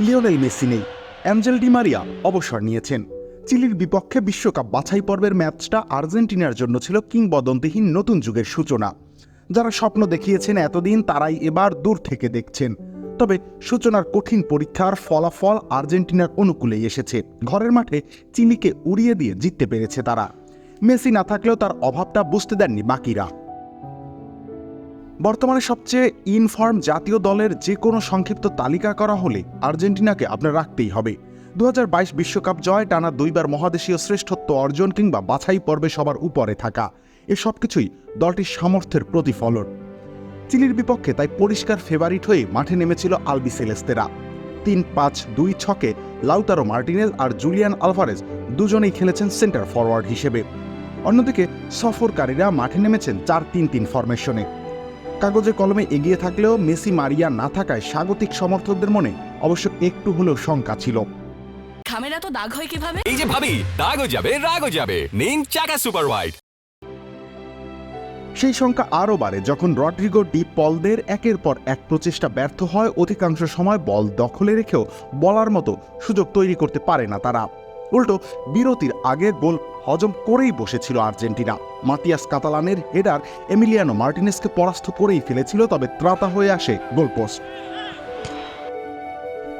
Lionel Messi নেই। Angel Di Maria অবসর নিয়েছেন। চিলির বিপক্ষে বিশ্বকাপ বাছাই পর্বের ম্যাচটা আর্জেন্টিনার জন্য ছিল কিংবদন্তিহীন নতুন যুগের সূচনা। যারা স্বপ্ন দেখিয়েছেন এতদিন, তারাই এবার দূর থেকে দেখছেন। তবে সূচনার কঠিন পরীক্ষার ফলাফল আর্জেন্টিনার অনুকূলেই এসেছে। ঘরের মাঠে চিলিকে উড়িয়ে দিয়ে জিততে পেরেছে তারা। মেসি না থাকলেও তার অভাবটা বুঝতে দেননি বাকিরা। বর্তমানে সবচেয়ে ইনফর্ম জাতীয় দলের যে কোনো সংক্ষিপ্ত তালিকা করা হলে আর্জেন্টিনাকে আপনার রাখতেই হবে। দু বিশ্বকাপ জয় টানা দুইবার মহাদেশীয় শ্রেষ্ঠত্ব অর্জন কিংবা বাছাই পর্বে সবার উপরে থাকা। এ সব কিছুই দলটির সামর্থ্যের প্রতিফলন। চিলির বিপক্ষে তাই পরিষ্কার ফেভারিট হয়ে মাঠে নেমেছিল আলবি সেলেস্তেরা। তিন পাঁচ দুই ছকে লাউতারো মার্টিনেজ আর জুলিয়ান আলভারেজ দুজনেই খেলেছেন সেন্টার ফরওয়ার্ড হিসেবে। অন্যদিকে সফরকারীরা মাঠে নেমেছেন চার তিন তিন ফরমেশনে। কাগজে কলমে এগিয়ে থাকলেও মেসি মারিয়া না থাকায় স্বাগতিক সমর্থকদের মনে অবশ্য একটু হলেও শঙ্কা ছিল। খামের এত দাগ হয় কীভাবে? এই যে ভাবি দাগও যাবে রাগও যাবে। নিন চাকা সুপার হোয়াইট সেই সংখ্যা আরও বাড়ে যখন রড্রিগো ডি পলদের একের পর এক প্রচেষ্টা ব্যর্থ হয় অধিকাংশ সময় বল দখলে রেখেও বলার মতো সুযোগ তৈরি করতে পারে না তারা। উল্টো, বিরতির আগে গোল হজম করেই বসেছিল আর্জেন্টিনা। মাতিয়াস কাতালানের হেডার এমিলিয়ানো মার্টিনেসকে পরাস্ত করেই ফেলেছিল, তবে ত্রাতা হয়ে আসে গোলপোস্ট।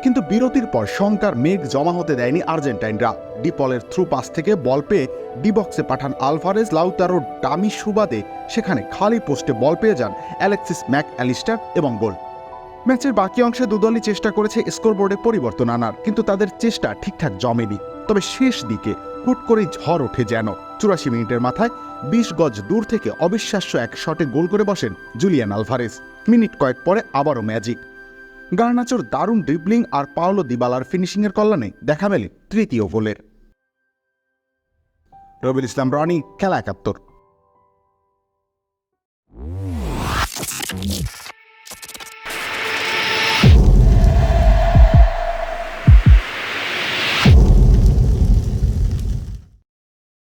কিন্তু বিরতির পর শঙ্কার মেঘ জমা হতে দেয়নি আর্জেন্টাইনরা। ডিপলের থ্রু পাস থেকে বল পেয়ে ডিবক্সে পাঠান আলভারেজ লাউতারো ডামি সুবাদে সেখানে খালি পোস্টে বল পেয়ে যান অ্যালেক্সিস ম্যাক অ্যালিস্টার এবং গোল। ম্যাচের বাকি অংশে দুদলই চেষ্টা করেছে স্কোরবোর্ডে পরিবর্তন আনার, কিন্তু তাদের চেষ্টা ঠিকঠাক জমেনি। তবে শেষ দিকে হুট করেই ঝড় ওঠে যেন। চুরাশি মিনিটের মাথায় বিশ গজ দূর থেকে অবিশ্বাস্য এক শটে গোল করে বসেন জুলিয়ান আলভারেজ। মিনিট কয়েক পরে আবারও ম্যাজিক। গার্নাচোর দারুণ ড্রিবলিং আর পাওলো দিবালার ফিনিশিংয়ের কল্যাণে দেখা মেলে তৃতীয় গোলের। রবিল ইসলাম, রনি, খেলা একাত্তর।